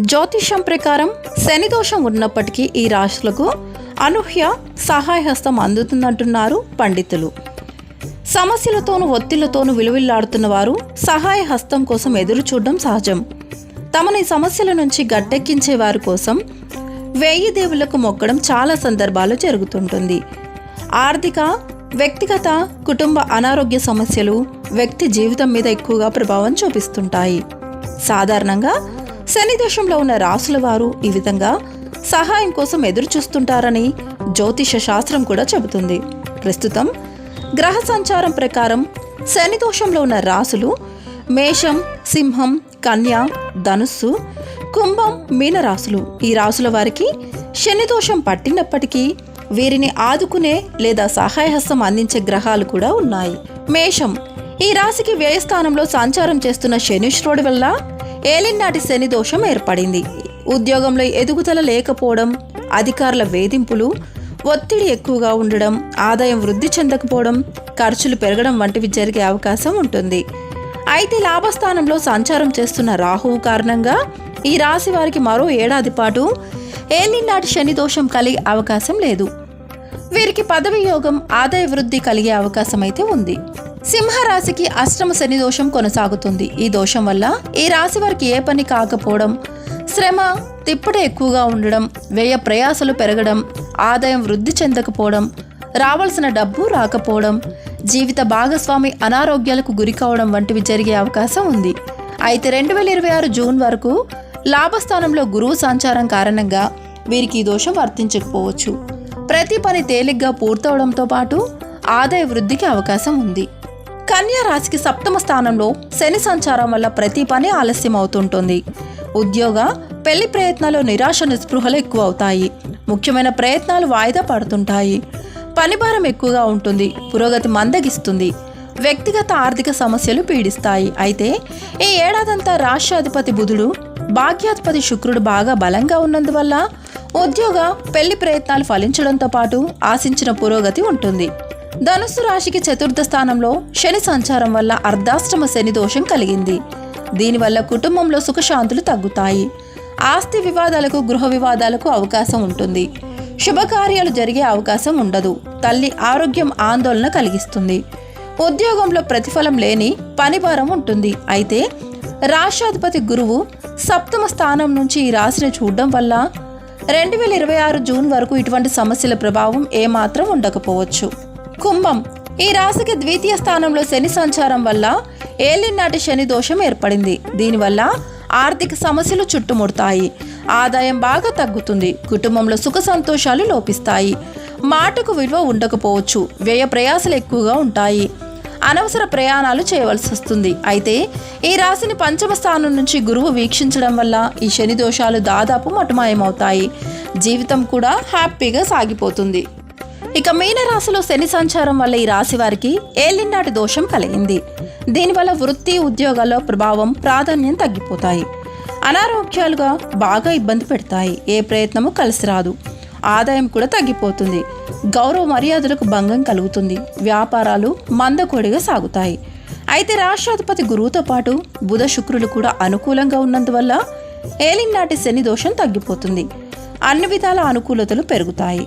జ్యోతిష్యం ప్రకారం శని దోషం ఉన్నప్పటికీ ఈ రాశులకు అనూహ్య సహాయహస్తం అందుతుందంటున్నారు పండితులు. సమస్యలతోనూ ఒత్తిళ్ళతోనూ విలువిల్లాడుతున్న వారు సహాయ హస్తం కోసం ఎదురు చూడడం సహజం. తమని సమస్యల నుంచి గట్టెక్కించే వారి కోసం వేయి దేవులకు మొక్కడం చాలా సందర్భాలు జరుగుతుంటుంది. ఆర్థిక వ్యక్తిగత కుటుంబ అనారోగ్య సమస్యలు వ్యక్తి జీవితం మీద ఎక్కువగా ప్రభావం చూపిస్తుంటాయి. సాధారణంగా శని దోషంలో ఉన్న రాసుల వారు ఈ విధంగా సహాయం కోసం ఎదురు చూస్తుంటారని జ్యోతిష శాస్త్రం కూడా చెబుతుంది. ప్రస్తుతం గ్రహ సంచారం ప్రకారం శని దోషంలో ఉన్న రాసులు మేషం సింహం కన్య ధనుస్సు కుంభం మీన రాసులు. ఈ రాసుల వారికి శని దోషం పట్టినప్పటికీ వీరిని ఆదుకునే లేదా సహాయహస్తం అందించే గ్రహాలు కూడా ఉన్నాయి. మేషం ఈ రాశికి వ్యయస్థానంలో సంచారం చేస్తున్న శనిశ్వరుడి వల్ల ఏలినాటి శని దోషం ఏర్పడింది. ఉద్యోగంలో ఎదుగుదల లేకపోవడం అధికారుల వేధింపులు ఒత్తిడి ఎక్కువగా ఉండడం ఆదాయం వృద్ధి చెందకపోవడం ఖర్చులు పెరగడం వంటివి జరిగే అవకాశం ఉంటుంది. అయితే లాభస్థానంలో సంచారం చేస్తున్న రాహువు కారణంగా ఈ రాశి వారికి మరో ఏడాది పాటు ఏలినాటి శని దోషం కలిగే అవకాశం లేదు. వీరికి పదవి యోగం ఆదాయ వృద్ధి కలిగే అవకాశం అయితే ఉంది. సింహరాశికి అష్టమ శని దోషం కొనసాగుతుంది. ఈ దోషం వల్ల ఈ రాశి వారికి ఏ పని కాకపోవడం శ్రమ తిప్పట ఎక్కువగా ఉండడం వ్యయ ప్రయాసలు పెరగడం ఆదాయం వృద్ధి చెందకపోవడం రావాల్సిన డబ్బు రాకపోవడం జీవిత భాగస్వామి అనారోగ్యాలకు గురి కావడం వంటివి జరిగే అవకాశం ఉంది. అయితే రెండు వేల ఇరవై ఆరు జూన్ వరకు లాభస్థానంలో గురువు సంచారం కారణంగా వీరికి ఈ దోషం వర్తించకపోవచ్చు. ప్రతి పని తేలిగ్గా పూర్తవడంతో పాటు ఆదాయ వృద్ధికి అవకాశం ఉంది. కన్యా రాశికి సప్తమ స్థానంలో శని సంచారం వల్ల ప్రతి పని ఆలస్యం అవుతుంటుంది ఉద్యోగ పెళ్ళి ప్రయత్నాలు నిరాశ నిస్పృహలు ఎక్కువ అవుతాయి ముఖ్యమైన ప్రయత్నాలు వాయిదా పడుతుంటాయి. పనిభారం ఎక్కువగా ఉంటుంది పురోగతి మందగిస్తుంది. వ్యక్తిగత ఆర్థిక సమస్యలు పీడిస్తాయి. అయితే ఈ ఏడాదంతా రాష్ట్రాధిపతి బుధుడు భాగ్యాధిపతి శుక్రుడు బాగా బలంగా ఉన్నందువల్ల ఉద్యోగ పెళ్ళి ప్రయత్నాలు ఫలించడంతో పాటు ఆశించిన పురోగతి ఉంటుంది. ధనుస్సు రాశికి చతుర్థ స్థానంలో శని సంచారం వల్ల అర్ధాష్టమ శని దోషం కలిగింది. దీనివల్ల కుటుంబంలో సుఖశాంతులు తగ్గుతాయి. ఆస్తి వివాదాలకు గృహ వివాదాలకు అవకాశం ఉంటుంది. శుభకార్యాలు జరిగే అవకాశం ఉండదు. తల్లి ఆరోగ్యం ఆందోళన కలిగిస్తుంది. ఉద్యోగంలో ప్రతిఫలం లేని పనిభారం ఉంటుంది. అయితే రాష్ట్రాధిపతి గురువు సప్తమ స్థానం నుంచి ఈ రాశిని చూడడం వల్ల రెండు వేల ఇరవై ఆరు జూన్ వరకు ఇటువంటి సమస్యల ప్రభావం ఏమాత్రం ఉండకపోవచ్చు. కుంభం. ఈ రాశికి ద్వితీయ స్థానంలో శని సంచారం వల్ల ఏలినాటి శని దోషం ఏర్పడింది. దీనివల్ల ఆర్థిక సమస్యలు చుట్టుముడతాయి. ఆదాయం బాగా తగ్గుతుంది. కుటుంబంలో సుఖ సంతోషాలు లోపిస్తాయి. మాటకు విలువ ఉండకపోవచ్చు. వ్యయ ప్రయాసలు ఎక్కువగా ఉంటాయి. అనవసర ప్రయాణాలు చేయవలసి వస్తుంది. అయితే ఈ రాశిని పంచమ స్థానం నుంచి గురువు వీక్షించడం వల్ల ఈ శని దోషాలు దాదాపు మటుమాయమవుతాయి. జీవితం కూడా హ్యాపీగా సాగిపోతుంది. ఇక మీన రాశిలో శని సంచారం వల్ల ఈ రాశి వారికి ఏలినాటి దోషం కలిగింది. దీనివల్ల వృత్తి ఉద్యోగాల్లో ప్రభావం ప్రాధాన్యం తగ్గిపోతాయి. అనారోగ్యాలుగా బాగా ఇబ్బంది పెడతాయి. ఏ ప్రయత్నము కలిసి రాదు. ఆదాయం కూడా తగ్గిపోతుంది. గౌరవ మర్యాదలకు భంగం కలుగుతుంది. వ్యాపారాలు మందకొడిగా సాగుతాయి. అయితే రాష్ట్రాధిపతి గురువుతో పాటు బుధ శుక్రులు కూడా అనుకూలంగా ఉన్నందువల్ల ఏలినాటి శని దోషం తగ్గిపోతుంది. అన్ని విధాల అనుకూలతలు పెరుగుతాయి.